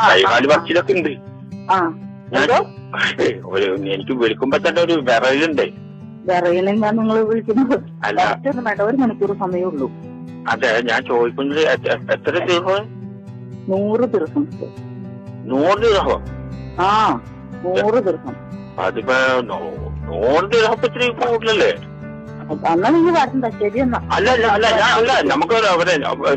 കൈകാൽ. പറച്ചിലൊക്കെ ഉണ്ട് ഒരു എനിക്ക് വിളിക്കുമ്പോ തന്നെ ഒരു വിറയിലുണ്ട് വിറയലെന്താ നിങ്ങൾ വിളിക്കുന്നത്. അല്ല. ഒരു മണിക്കൂർ സമയമേ ഉള്ളൂ. അതെ ഞാൻ ചോദിക്കുന്നത് എത്ര- ദിവസം? നൂറ് ദിവസം. നൂറ് ദിവസം? ആ നൂറ് ദിവസം. അതിപ്പോ നൂറ് ദിവസം ഇത്തിരി കൂടുതലല്ലേ? അല്ല അല്ല അല്ല ഞാൻ അല്ല നമുക്ക്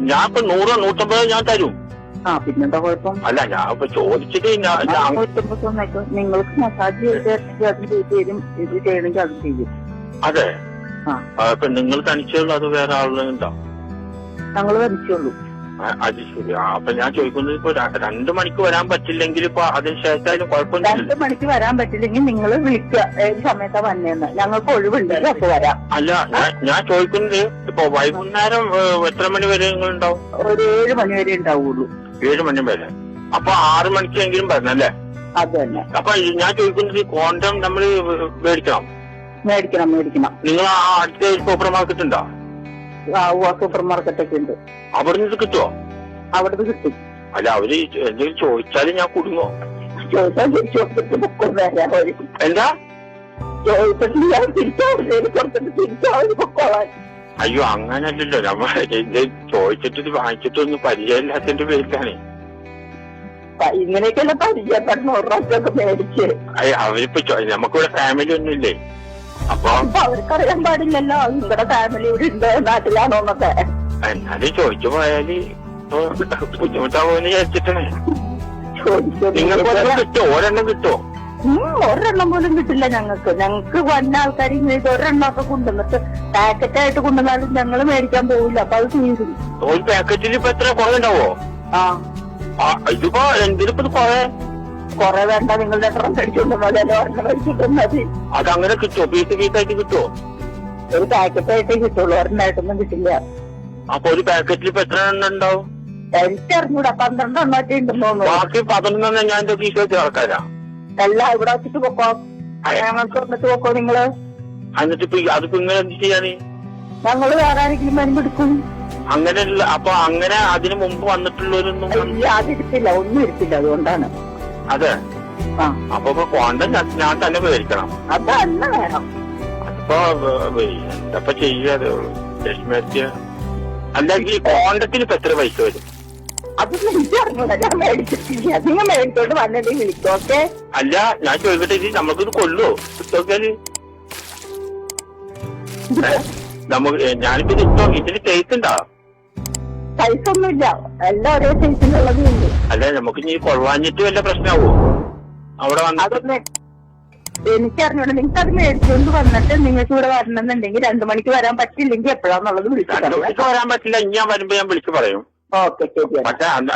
ഞാൻ ഇപ്പൊ നൂറോ നൂറ്റമ്പതോ ഞാൻ തരും. ആ പിന്നെന്താ കുഴപ്പം? അല്ല ഞാൻ ഇപ്പൊ ചോദിച്ചിട്ട് ഞാൻ ഞാൻ- തന്നേക്കോ. നിങ്ങൾക്ക് മസാജ് ചെയ്ത് തരണമെങ്കിൽ അത് ചെയ്ത് തരും ഇത് ചെയ്യണമെങ്കിൽ അത് ചെയ്യും. അതെ. ആ. ഇപ്പൊ നിങ്ങൾ തനിച്ചുള്ള അത് വേറെ ആളുകളുണ്ടോ ഞങ്ങൾ വരിച്ചുള്ളൂ അത് ശരി. അപ്പൊ ഞാൻ ചോദിക്കുന്നത് ഇപ്പൊ രണ്ടു മണിക്ക് വരാൻ പറ്റില്ലെങ്കിൽ ഇപ്പൊ അതിനുശേഷം കുഴപ്പമില്ല രണ്ടു മണിക്ക് വരാൻ പറ്റില്ലെങ്കിൽ നിങ്ങൾ വിളിക്കുക. ഏത് സമയത്താ വന്നേന്ന്. ഞങ്ങൾക്ക് ഒഴിവുണ്ട്. അപ്പൊ വരാം. അല്ല ഞാൻ ഞാൻ ചോദിക്കുന്നത് ഇപ്പൊ വൈകുന്നേരം എത്ര മണി വരെ നിങ്ങൾ ഉണ്ടാവും ഒരു ഏഴ് മണി വരെ ഉണ്ടാവുള്ളൂ. ഏഴ് മണി വരെ. അപ്പൊ ആറ് മണിക്കെങ്കിലും വരണം അല്ലേ? അത് തന്നെ അപ്പൊ ഞാൻ ചോദിക്കുന്നത് ഈ കോണ്ടം നമ്മൾ മേടിക്കണം. മേടിക്കണം മേടിക്കണം. നിങ്ങൾ ആ അടുത്ത സൂപ്പർ മാർക്കറ്റ് ഉണ്ടോ? സൂപ്പർ മാർക്കറ്റ് ഒക്കെ ഉണ്ട്. അവിടെ നിന്ന് കിട്ടുമോ അവിടുന്ന് കിട്ടും. അല്ല അവർ എന്തെങ്കിലും ചോദിച്ചാലും ഞാൻ കുടുങ്ങോ. ചോദിച്ചാൽ എന്താ? ചോദിച്ചിട്ട് ഞാൻ തിരിച്ചു കൊടുത്തിട്ട് തിരിച്ചു അവർ പൊക്കോളാൻ. അയ്യോ അങ്ങനല്ലല്ലോ. നമ്മൾ ഇത് ചോദിച്ചിട്ട് വാങ്ങിച്ചിട്ടൊന്നും പരിചയമില്ലാത്തതിന്റെ പേരിലാണ്. ഇങ്ങനെയൊക്കെയല്ല പരിചയപ്പെടണം ഒരു പ്രാവശ്യമൊക്കെ മേടിച്ച്. അവരിപ്പോ നമുക്കിവിടെ ഫാമിലി ഒന്നും ഇല്ലേ? അപ്പൊ അവർക്കറിയാൻ പാടില്ലല്ലോ. നിങ്ങളുടെ ഫാമിലി ഇവിടെ ഉണ്ട് നാട്ടിലാണോ എന്നൊക്കെ. എന്നാലും ചോദിച്ചു പോയാൽ വിചാരിച്ചിട്ടാണ്. ചോദിച്ചു നിങ്ങൾക്ക് കിട്ടുമോ ഒരെണ്ണം കിട്ടുമോ ഉം, ഒരെണ്ണം പോലും കിട്ടില്ല ഞങ്ങൾക്ക്. ഞങ്ങൾക്ക് വന്ന ആൾക്കാർ ഇങ്ങനെ ഒരെണ്ണം ഒക്കെ കൊണ്ടുവന്നിട്ട് പാക്കറ്റ് ആയിട്ട് കൊണ്ടുവന്നാലും ഞങ്ങൾ മേടിക്കാൻ പോകില്ല അപ്പൊ അത് തീരും. ഒരു പാക്കറ്റിൽ ഇപ്പൊ എത്ര കുറെ ഉണ്ടാവോ ആ. ആ, ഇതിപ്പോ എന്തിനിപ്പോ ഇത് കുറെ? കൊറേ വേണ്ട നിങ്ങളുടെ എത്ര അല്ലെ ഒരെണ്ണം മേടിച്ചിട്ട് മതി. അതങ്ങനെ കിട്ടുമോ പീസ് ആയിട്ട് കിട്ടുമോ ഒരു പാക്കറ്റ് ആയിട്ടേ കിട്ടുള്ളൂ ഒരെണ്ണമായിട്ടൊന്നും കിട്ടില്ല. അപ്പൊ ഒരു പാക്കറ്റിൽ ഇപ്പൊ എത്ര എണ്ണം ഉണ്ടാവും? എനിക്കറിഞ്ഞൂടാ പന്ത്രണ്ട് എണ്ണമൊക്കെ ഉണ്ടെന്ന് തോന്നുന്നു. ബാക്കി പതിനൊന്നെണ്ണം ഞാൻ വെച്ച് ആൾക്കാരാ. എല്ലാം ഇവിടെ വെച്ചിട്ട് പൊക്കോ? ഞങ്ങൾക്ക് വന്നിട്ട് പൊക്കോ നിങ്ങൾ? എന്നിട്ട് ഇപ്പൊ ഈ- അതിപ്പോ ഇങ്ങനെ എന്ത് ചെയ്യാന്? ഞങ്ങൾ വേറെ ആരെങ്കിലും മരുന്നെടുക്കും അങ്ങനെ അപ്പൊ അങ്ങനെ അതിനു മുമ്പ് വന്നിട്ടുള്ളവരൊന്നും ഇല്ല ഒന്നും ഇരിപ്പില്ല അതുകൊണ്ടാണ്. അതെ. അപ്പൊ ഇപ്പൊ കോണ്ടം ഞാൻ തന്നെ മേടിക്കണം അത് തന്നെ വേണം. അതിപ്പോ എന്തപ്പോ ചെയ്യാതെ ലക്ഷ്മി അല്ലെങ്കിൽ ഈ കോണ്ടത്തിന് ഇപ്പൊ എത്ര പൈസ വരും? അതൊന്നും എനിക്കറിഞ്ഞൂടാ ഞാൻ മേടിച്ചിട്ടില്ല. നിങ്ങൾ മേടിച്ചോണ്ട് വന്നിട്ട് വിളിക്കും ഓക്കെ? അല്ല ഞാൻ ചോദിക്കട്ടെ ഇത് നമുക്കിത് കൊള്ളുവോ കിട്ടോക്കാൽ നമുക്ക് ഞാനിപ്പോ ഇത് ഇതിന് ടേസ്റ്റ് ഉണ്ടോ? പൈസ ഒന്നുമില്ല എല്ലാം ഒരേ സൈസിലുള്ളത് ഉണ്ട്. അല്ല നമുക്ക് ഇനി കൊള്ളാഞ്ഞിട്ട് വല്ല പ്രശ്നമാവോ അവിടെ അതൊന്ന് എനിക്കറിഞ്ഞൂടാ. നിങ്ങൾക്ക് അത് മേടിച്ചുകൊണ്ട് വന്നിട്ട് നിങ്ങൾക്ക് ഇവിടെ വരണമെന്നുണ്ടെങ്കിൽ രണ്ടു മണിക്ക് വരാൻ പറ്റില്ലെങ്കിൽ എപ്പോഴാന്നുള്ളത് വിളിച്ചു വരാൻ പറ്റില്ല. ഇനി ഞാൻ വരുമ്പോ ഞാൻ വിളിച്ചു പറയും. ഓക്കെ ശരി പക്ഷെ അന്ന്